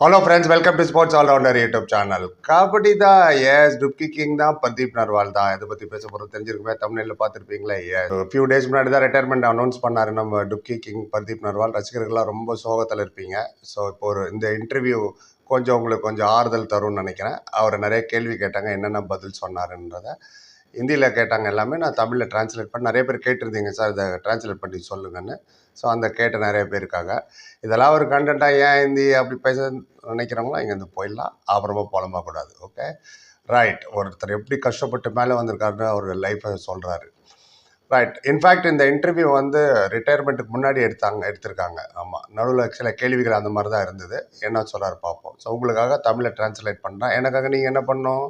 Hello friends welcome to sports allrounder YouTube channel kabaddi தான் S dubki king தான் பிரதீப் நர்வால் தான் இதை பற்றி பேச போகிறது தெரிஞ்சிருக்குமே தமிழில் பார்த்துருப்பீங்களே ஃபியூ டேஸ் முன்னாடி தான் ரிட்டையர்மெண்ட் அனௌன்ஸ் பண்ணார் நம்ம டுப்கி கிங் பிரதீப் நர்வால் ரசிகர்கள்லாம் ரொம்ப சோகத்தில் இருப்பீங்க. ஸோ இப்போ ஒரு இந்த இன்டர்வியூ கொஞ்சம் உங்களுக்கு கொஞ்சம் ஆறுதல் தரும்னு நினைக்கிறேன். அவர் நிறைய கேள்வி கேட்டாங்க என்னென்ன பதில் சொன்னாருன்றதை. ஹிந்தியில் கேட்டாங்க எல்லாமே. நான் தமிழில் ட்ரான்ஸ்லேட் பண்ணி நிறைய பேர் கேட்டிருந்தீங்க சார் இதை ட்ரான்ஸ்லேட் பண்ணி சொல்லுங்கன்னு. ஸோ அந்த கேட்ட நிறைய பேர் இருக்காங்க இதெல்லாம் ஒரு கண்டென்ட்டாக ஏன் ஹிந்தி அப்படி பேச நினைக்கிறவங்களோ இங்கேருந்து போயிடலாம். அப்புறமா புலம்பக்கூடாது ஓகே ரைட் ஒருத்தர் எப்படி கஷ்டப்பட்டு மேலே வந்திருக்காருன்னு அவர் லைஃப்பை சொல்கிறாரு ரைட் இன்ஃபேக்ட் இந்த இன்டர்வியூ வந்து ரிட்டையர்மெண்ட்டுக்கு முன்னாடி எடுத்தாங்க எடுத்திருக்காங்க. ஆமாம் நடுவில் சில கேள்விகள் அந்த மாதிரி தான் இருந்தது. என்ன சொல்கிறார் பார்ப்போம். ஸோ உங்களுக்காக தமிழை ட்ரான்ஸ்லேட் பண்ணுறேன் எனக்காக நீங்கள் என்ன பண்ணணும்?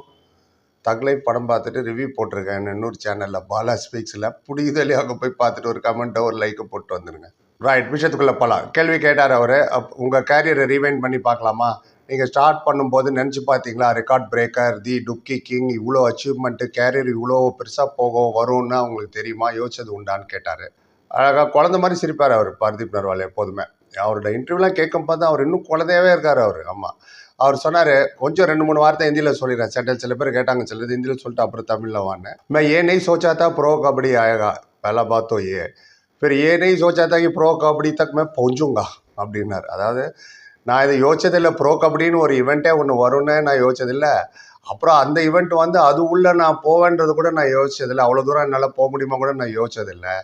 தகலை படம் பார்த்துட்டு ரிவ்யூ போட்டிருக்கேன். இன்னொரு சேனலில் பாலா ஸ்பீக்ஸில் புடிதலியாக போய் பார்த்துட்டு ஒரு கமெண்ட்டோ ஒரு லைக்கு போட்டு வந்துடுங்க ரைட் விஷயத்துக்குள்ளே போகலாம் கேள்வி கேட்டார் அவர். உங்கள் கேரியரை ரீவைண்ட் பண்ணி பார்க்கலாமா? நீங்கள் ஸ்டார்ட் பண்ணும்போது நினச்சி பார்த்தீங்களா? Record breaker the Dubki king இவ்வளோ அச்சீவ்மெண்ட்டு கேரியர் இவ்வளோ பெருசாக போகும் வரும்னு அவங்களுக்கு தெரியுமா? யோசிச்சது உண்டான்னு கேட்டார். அழகாக குழந்த மாதிரி சிரிப்பார் அவர் பர்தீப் நர்வால் எப்போதுமே. அவரோட இன்டர்வியூலாம் கேட்கும்போது அவர் இன்னும் குழந்தையாவே இருக்கார் அவர். ஆமாம் அவர் சொன்னார் கொஞ்சம் ரெண்டு மூணு வார்த்தை ஹிந்தியில் சொல்லிடுறேன் செட்டில் சில பேர் கேட்டாங்க சிலது ஹிந்தியில் சொல்லிட்டு அப்புறம் தமிழில் வான்னு मैं ये नहीं सोचा था प्रो कबड्डी आएगा पहला बात तो ये फिर ये नहीं सोचा था कि ப்ரோ கபடி தக் मैं पहुंचूंगा அப்படின்னார் அதாவது நான் இதை யோசிச்சதில்லை ப்ரோ கபடின்னு ஒரு இவெண்ட்டே ஒன்று வரும்னு நான் யோசிச்சதில்லை அப்புறம் அந்த ஈவெண்ட் வந்து அது உள்ளே நான் போவேன்றது கூட நான் யோசிச்சதில்லை அவ்வளோ தூரம் என்னால் போக முடியுமா கூட நான் யோசிச்சதில்லை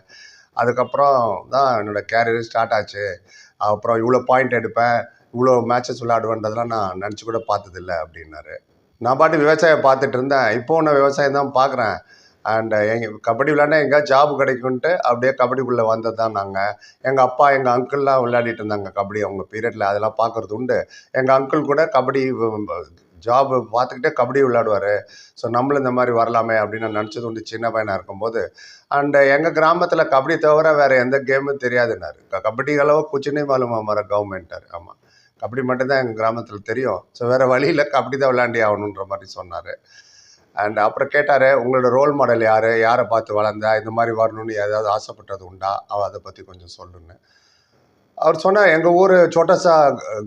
அதுக்கப்புறம் தான் என்னோடய கேரியர் ஸ்டார்ட் ஆச்சு அப்புறம் இவ்வளோ பாயிண்ட் எடுப்பேன் இவ்வளோ மேட்சஸ் விளையாடுவேன்றதெல்லாம் நான் நினச்சி கூட பார்த்ததில்ல அப்படின்னாரு. நான் பாட்டு விவசாயம் பார்த்துட்டு இருந்தேன். இப்போ நான் விவசாயம் தான் பார்க்குறேன். அண்ட் எங்கள் கபடி விளையாண்டா எங்கேயா ஜாப் கிடைக்குன்ட்டு அப்படியே கபடிக்குள்ளே வந்தது தான் நாங்கள் எங்கள் அப்பா எங்கள் அங்கிள்லாம் விளையாடிட்டு இருந்தாங்க கபடி அவங்க பீரியடில் அதெல்லாம் பார்க்குறது உண்டு. எங்கள் அங்கிள் கூட கபடி ஜாப் பார்த்துக்கிட்டே கபடி விளையாடுவார். ஸோ நம்மளும் இந்த மாதிரி வரலாமே அப்படின்னு நான் நினச்சது உண்டு. சின்ன பையனாக இருக்கும்போது. அண்டு எங்கள் கிராமத்தில் கபடி தவிர வேறு எந்த கேமும் தெரியாதுன்னாரு. கபடி அளவு குச்சினே மாலுமா மர கவர்மெண்ட்டார் ஆமாம் கபடி மட்டும்தான் எங்கள் கிராமத்தில் தெரியும். ஸோ வேறு வழியில் கபடி தான் விளையாண்டி ஆகணுன்ற மாதிரி சொன்னார். அண்ட் அப்புறம் கேட்டார் உங்களோட ரோல் மாடல் யார்? யாரை பார்த்து வளர்ந்தா? இந்த மாதிரி வரணும்னு ஏதாவது ஆசைப்பட்டது உண்டா? அவள் அதை பற்றி கொஞ்சம் சொல்லுன்னு. அவர் சொன்னார் எங்கள் ஊர் சோட்டசா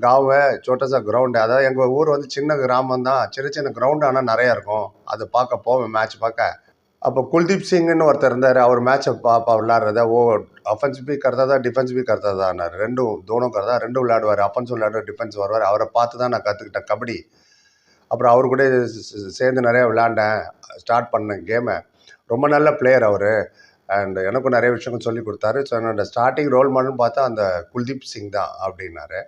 காவை சோட்டசா கிரவுண்டு அதாவது எங்கள் ஊர் வந்து சின்ன கிராமம் தான் சின்ன சின்ன கிரவுண்டு ஆனால் நிறையா இருக்கும். அதை பார்க்க போவேன் மேட்ச் பார்க்க. அப்போ குல்தீப் சிங்னு ஒருத்தர் இருந்தார் அவர் மேட்சை பாப்பா விளாட்றத ஓ அஃபென்ஸ் பி கர்த்தா தான் டிஃபென்ஸ் பி கர்த்தா ரெண்டும் தோனும் கருதா ரெண்டும் விளையாடுவார். அஃபென்ஸ் விளையாடுவார் டிஃபென்ஸ் வருவார். அவரை பார்த்து தான் நான் கற்றுக்கிட்டேன் கபடி. அப்புறம் அவர் கூட சேர்ந்து நிறையா விளையாண்டேன். ஸ்டார்ட் பண்ணேன் கேமை ரொம்ப நல்ல பிளேயர் அவர். அண்ட் எனக்கும் நிறைய விஷயங்கள் சொல்லி கொடுத்தாரு. ஸோ என்னோட ஸ்டார்டிங் ரோல் மாடல்னு பார்த்தா அந்த குல்தீப் சிங் தான் அப்படின்னாரு.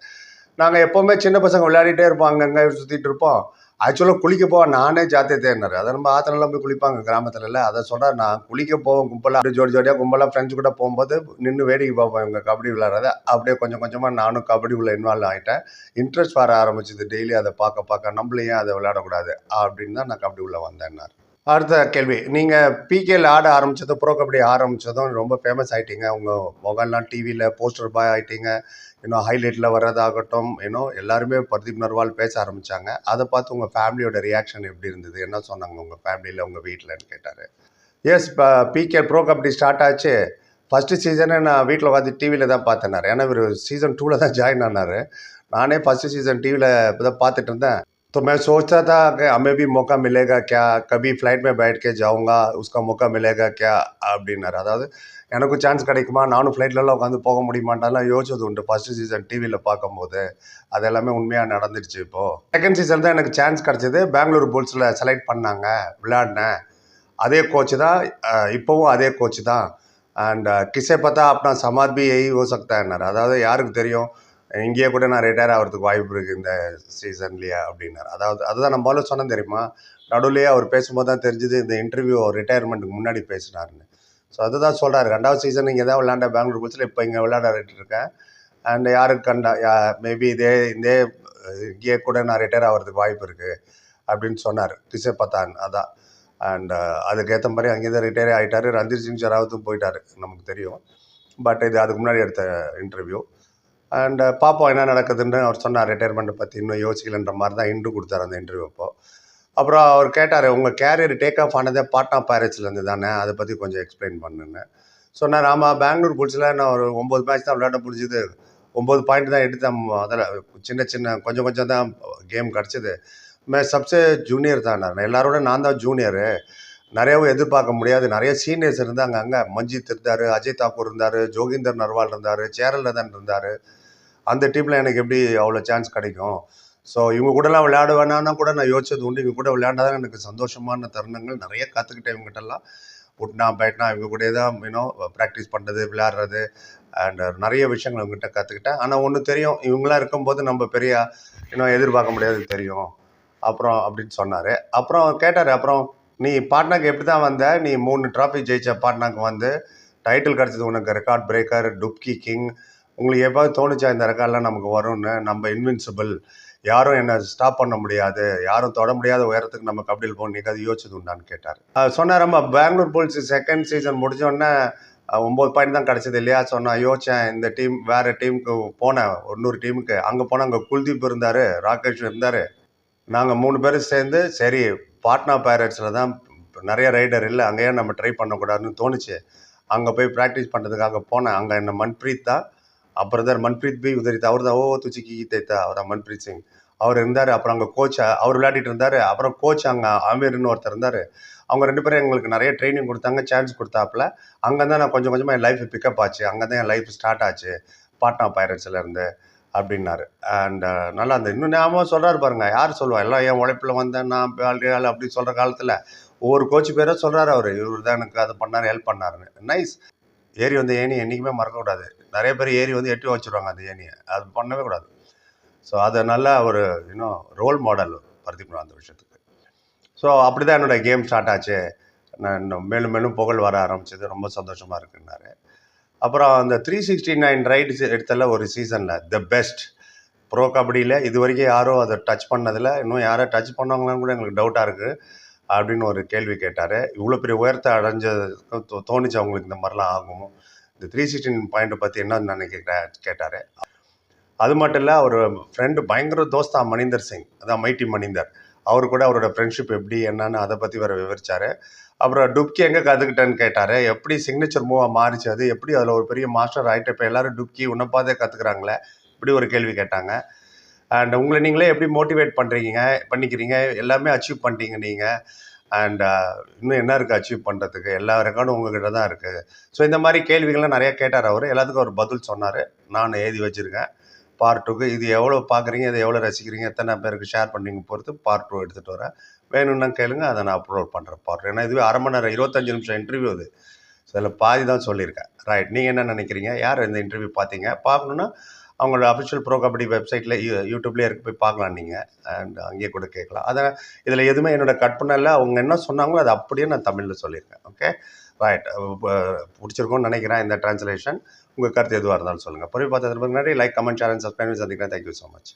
நாங்கள் எப்போவுமே சின்ன பசங்க விளையாடிட்டே இருப்போம். அங்கங்கே சுற்றிட்டு இருப்போம். ஆக்சுவலாக குளிக்க போக நானே ஜாத்தியை தேடினார். அதை நம்ம ஆத்திரம்லாம் போய் குளிப்பாங்க கிராமத்துல இல்லை அதை சொல்கிறார் நான் குளிக்க போவேன் கும்பலாக அப்படியே ஜோடி ஜோடியாக கும்பலாக ஃப்ரெண்ட்ஸ் கூட போகும்போது நின்று வேடிக்கை பார்ப்போம் இவங்க கபடி விளாட்றத அப்படியே கொஞ்சம் கொஞ்சமாக நானும் கபடி உள்ள இன்வால்வ் ஆகிட்டேன் இன்ட்ரெஸ்ட் வர ஆரம்பிச்சது. டெய்லி அதை பார்க்க பார்க்க நம்மளையும் அதை விளையாடக்கூடாது அப்படின்னு தான் நான் கபடி உள்ள வந்தேன்னார். அடுத்த கேள்வி. நீங்கள் பிகேல ஆட ஆரம்பித்ததும் ப்ரோ கபடி ஆரம்பித்ததும் ரொம்ப ஃபேமஸ் ஆகிட்டீங்க உங்கள் முகம்லாம் டிவியில் போஸ்டர் பாய் ஆகிட்டீங்க இன்னும் ஹைலைட்டில் வர்றதாகட்டும் இன்னும் எல்லாருமே பர்தீப் நர்வால் பேச ஆரம்பித்தாங்க அதை பார்த்து உங்கள் ஃபேமிலியோட ரியாக்ஷன் எப்படி இருந்தது? என்ன சொன்னாங்க உங்கள் ஃபேமிலியில் உங்கள் வீட்டிலன்னு கேட்டார். எஸ் இப்போ பிகே ப்ரோ கபடி ஸ்டார்ட் ஆச்சு. ஃபஸ்ட்டு சீசனே நான் வீட்டில் உட்காந்து டிவியில் தான் பார்த்தேனார் ஏன்னா இவர் சீசன் டூவில் தான் ஜாயின் ஆனார். நானே ஃபஸ்ட்டு சீசன் டிவியில் இப்போ தான் பார்த்துட்டு இருந்தேன். तो मैं सोचता था कि हमें भी मौका मिलेगा क्या कभी फ्लाइट में बैठ के जाऊंगा उसका मौका मिलेगा क्या அப்படின்னாரு அதாவது எனக்கும் சான்ஸ் கிடைக்குமா நானும் ஃப்ளைட்லலாம் உட்காந்து போக முடியுமான்லாம் யோசிச்சது உண்டு ஃபர்ஸ்ட் சீசன் டிவியில் பார்க்கும்போது அது எல்லாமே உண்மையாக நடந்துருச்சு இப்போது செகண்ட் சீசன் தான் எனக்கு சான்ஸ் கிடச்சிது பெங்களூர் புல்ஸில் செலக்ட் பண்ணாங்க விளையாடினேன் அதே கோச் தான் அஹ், இப்போவும் அதே கோச் தான் அண்ட் கிசே பார்த்தா அப்பனா சமாத் பி எய் ஹோ சக்தா என்னார் அதாவது யாருக்கு தெரியும் இங்கேயே கூட நான் ரிட்டையர் ஆகிறதுக்கு வாய்ப்பு இருக்குது இந்த சீசன்லேயே அப்படின்னாரு. அதாவது அதுதான் நான் முதல்ல சொன்னேன் தெரியுமா? நடுவுலேயே அவர் பேசும்போது தான் தெரிஞ்சுது இந்த இன்டர்வியூ ரிட்டையர்மெண்ட்டுக்கு முன்னாடி பேசினாருன்னு. ஸோ அதுதான் சொல்கிறாரு ரெண்டாவது சீசன் இங்கே தான் விளையாண்ட பெங்களூர் புல்ஸில் இப்போ இங்கே விளையாடிட்டு இருக்கேன் அண்ட் யாருக்கு கண்டா மேபி இதே இதே இங்கேயே கூட நான் ரிட்டையர் ஆகிறதுக்கு வாய்ப்பு இருக்குது அப்படின்னு சொன்னார். கிசே பத்தான் அதான். அண்ட் uh, அதுக்கேற்ற மாதிரி அங்கேயே தான் ரிட்டையர் ஆகிட்டாரு ரந்தீர் சிங் ஷராவத்தும் போயிட்டாரு நமக்கு தெரியும். பட் இது அதுக்கு முன்னாடி எடுத்த இன்டர்வியூ அண்ட் uh, பார்ப்போம் என்ன நடக்குதுன்னு அவர் சொன்னார் ரிட்டையர்மெண்ட்டை பற்றி இன்னும் யோசிக்கலன்ற மாதிரி தான் இன்ட்ரு கொடுத்தாரு அந்த இன்டர்வியூ அப்போது அப்புறம் அவர் கேட்டார் உங்கள் கேரியர் டேக் ஆஃப் ஆனதே பாட்னா பைரட்ஸ்லேருந்து தானே? அதை பற்றி கொஞ்சம் எக்ஸ்பிளைன் பண்ணுன்னு. சொன்னார் ஆமாம் பெங்களூர் புல்ஸில் நான் ஒரு ஒம்பது மேட்ச் தான் விளையாட முடிஞ்சுது ஒம்பது பாயிண்ட் தான் எடுத்தேன். அதில் சின்ன சின்ன கொஞ்சம் கொஞ்சம் தான் கேம் கிடச்சிது. மே சப்ஸே ஜூனியர் தான் நான். எல்லாரோட நான் தான் ஜூனியரு நிறையவும் எதிர்பார்க்க முடியாது. நிறைய சீனியர்ஸ் இருந்தாங்க அங்கே. மஞ்சித் இருந்தார் அஜய் தாக்கூர் இருந்தார் ஜோகிந்தர் நர்வால் இருந்தார் சேரலதன் இருந்தார். அந்த டீமில் எனக்கு எப்படி அவ்வளோ சான்ஸ் கிடைக்கும்? ஸோ இவங்க கூடலாம் விளையாட கூட நான் யோசிச்சது உண்டு. இவங்க கூட விளையாண்டாதான் எனக்கு சந்தோஷமான தருணங்கள் நிறைய கற்றுக்கிட்டேன் இவங்ககிட்டலாம் புட்னா பேட்னா இவங்க கூட தான் இன்னும் ப்ராக்டிஸ் பண்ணுறது விளையாடுறது அண்ட் நிறைய விஷயங்கள் இவங்ககிட்ட கற்றுக்கிட்டேன் ஆனால் ஒன்று தெரியும். இவங்களாம் இருக்கும்போது நம்ம பெரிய இன்னும் எதிர்பார்க்க முடியாது தெரியும். அப்புறம் அப்படின்னு சொன்னார். அப்புறம் கேட்டார். அப்புறம் நீ பாட்னாக்கு எப்படி தான் வந்த? நீ மூணு ட்ராஃபி ஜெயிச்ச பாட்னாக்கு வந்து டைட்டில் கிடச்சது உனக்கு ரெக்கார்ட் பிரேக்கர் டுப்கி கிங் உங்களுக்கு எப்போது தோணுச்சா இந்த ரெக்கார்ட்லாம் நமக்கு வரும்னு? நம்ம இன்வின்சிபிள் யாரும் என்னை ஸ்டாப் பண்ண முடியாது. யாரும் தொட முடியாத உயரத்துக்கு நம்ம கபடியில் போகணும். நீங்கள் அது யோசிச்சது உண்டான்னு கேட்டார். சொன்னார் நம்ம பெங்களூர் போலீஸ் செகண்ட் சீசன் முடிஞ்சோடனே ஒம்பது பாயிண்ட் தான் கிடச்சது இல்லையா? சொன்னால் யோசிச்சேன் இந்த டீம் வேறு டீமுக்கு போனேன். இன்னொரு டீமுக்கு அங்கே போனால் அங்கே குல்தீப் இருந்தார் ராகேஷ் இருந்தார். நாங்கள் மூணு பேரும் சேர்ந்து சரி பாட்னா பைரட்ஸில் தான் நிறைய ரைடர் இல்லை அங்கேயே நம்ம ட்ரை பண்ணக்கூடாதுன்னு தோணுச்சு. அங்கே போய் ப்ராக்டிஸ் பண்ணுறதுக்காக போனேன். அங்கே என்ன மன்பிரீத் தான் அப்புறம் தான் மன்பிரீத் பி உதரித்தா. அவர் தான் ஓ துச்சி கி தைத்தா அவர் தான் மன்பிரீத் சிங். அவர் இருந்தார் அப்புறம் அங்கே கோச் அவர் விளையாடிட்டு இருந்தார். அப்புறம் கோச் அங்கே ஆமீர்னு ஒருத்தர் இருந்தார். அவங்க ரெண்டு பேரும் எங்களுக்கு நிறைய ட்ரைனிங் கொடுத்தாங்க சான்ஸ் கொடுத்தாப்புல. அங்கே தான் நான் கொஞ்சம் கொஞ்சமாக என் லைஃப் பிக்கப் ஆச்சு. அங்கே தான் என் லைஃப் ஸ்டார்ட் ஆச்சு. பாட்னா பைரட்ஸில் இருந்து. அப்படின்னாரு. அண்ட் uh, நல்லா அந்த இன்னும் ஞாபகம் சொல்கிறாரு பாருங்க. யார் சொல்லுவா? எல்லாம் என் உழைப்பில் வந்தேன்? நான் ஆள் அப்படி சொல்கிற காலத்தில் ஒவ்வொரு கோச்சு பேரும் சொல்கிறாரு அவர். இவர் தான் எனக்கு அதை பண்ணார் ஹெல்ப் பண்ணாருன்னு. நைஸ் ஏரி வந்து ஏணி என்றைக்குமே மறக்கக்கூடாது. நிறைய பேர் ஏரி வந்து எட்டி வச்சுருவாங்க அந்த ஏணியை. அது பண்ணவே கூடாது. ஸோ அதை நல்லா ஒரு இன்னும் ரோல் மாடல் பருத்திக்கணும் அந்த விஷயத்துக்கு. ஸோ அப்படி தான் என்னோடய கேம் ஸ்டார்ட் ஆச்சு. நான் இன்னும் மேலும் மேலும் புகழ் வர ஆரம்பிச்சது. ரொம்ப சந்தோஷமாக இருக்குன்னாரு. அப்புறம் அந்த த்ரீ சிக்ஸ்டி நைன் ரைட்ஸ் எடுத்தல ஒரு சீசனில் த பெஸ்ட் ப்ரோ கபடியில் இது வரைக்கும் யாரும் அதை டச் பண்ணதில்ல. இன்னும் யாரோ டச் பண்ணாங்களான்னு கூட எங்களுக்கு டவுட்டாக இருக்குது அப்படின்னு ஒரு கேள்வி கேட்டார். இவ்வளோ பெரிய உயரத்தை அடைஞ்சது தோ- தோணுச்சு அவங்களுக்கு இந்த மாதிரிலாம் ஆகும். இந்த த்ரீ சிக்ஸ்டின் பாயிண்ட்டை பற்றி என்ன நினைக்கிற கேட்டார். அது மட்டும் இல்லை அவர் ஃப்ரெண்டு பயங்கர தோஸ்தா மணிந்தர் சிங். அதான் மைட்டி மணிந்தர். அவர் கூட அவரோட ஃப்ரெண்ட்ஷிப் எப்படி என்னன்னு அதை பற்றி வேறு விவரிச்சார். அப்புறம் டுப்கி எங்கே கற்றுக்கிட்டேன்னு கேட்டார். எப்படி சிக்னேச்சர் மூவாக மாறிச்சு அது? எப்படி அதில் ஒரு பெரிய மாஸ்டர் ஆகிட்டு இப்போ எல்லோரும் டுப்கி உன்னப்பாதே கற்றுக்குறாங்களே இப்படி ஒரு கேள்வி கேட்டாங்க. அண்ட் உங்களை நீங்களே எப்படி மோட்டிவேட் பண்ணுறீங்க பண்ணிக்கிறீங்க? எல்லாமே அச்சீவ் பண்ணிட்டீங்க நீங்கள் அண்ட் uh, இன்னும் என்ன இருக்குது அச்சீவ் பண்ணுறதுக்கு எல்லா ரெக்கார்டும் உங்ககிட்ட தான் இருக்குது ஸோ இந்த மாதிரி கேள்விகள்லாம் நிறையா கேட்டார் அவர். எல்லாத்துக்கும் அவர் பதில் சொன்னார். நான் எழுதி வச்சுருக்கேன். பார்ட் டூக்கு இது எவ்வளோ பார்க்குறீங்க இதை எவ்வளோ ரசிக்கிறீங்க எத்தனை பேருக்கு ஷேர் பண்ணீங்க பொறுத்து பார்ட் டூ எடுத்துகிட்டு வரேன். வேணும்னா கேளுங்க அதை நான் அப்லோட் பண்ணுறேன் பார்ட் ஏன்னா இதுவே அரை மணி நேரம் இருபத்தஞ்சு நிமிஷம் இன்டர்வியூ அது. ஸோ அதில் பாதி தான் சொல்லியிருக்கேன். ரைட் நீங்கள் என்ன நினைக்கிறீங்க? யார் இந்த இன்டர்வியூ பார்த்தீங்க? பார்க்கணுன்னா அவங்களோட அஃபிஷியல் ப்ரோ கபடி வெப்சைட்டில் யூடியூப்லேயே இருக்க போய் பார்க்கலாம் நீங்கள் அண்ட் அங்கேயே கூட கேட்கலாம். அதை இதில் எதுவுமே என்னோட கட் இல்லை. அவங்க என்ன சொன்னாங்களோ அது அப்படியே நான் தமிழில் சொல்லியிருக்கேன். ஓகே ரைட் பிடிச்சிருக்கும்னு நினைக்கிறேன் இந்த ட்ரான்ஸ்லேஷன் உங்கள் கருத்து எதுவாக இருந்தாலும் சொல்லுங்கள் பொறுப்பு பார்த்ததுக்கு முன்னாடி லைக் கமெண்ட் சேனல் சப்ஸ்கிரைப் சந்திக்கிறேன். Thank you so much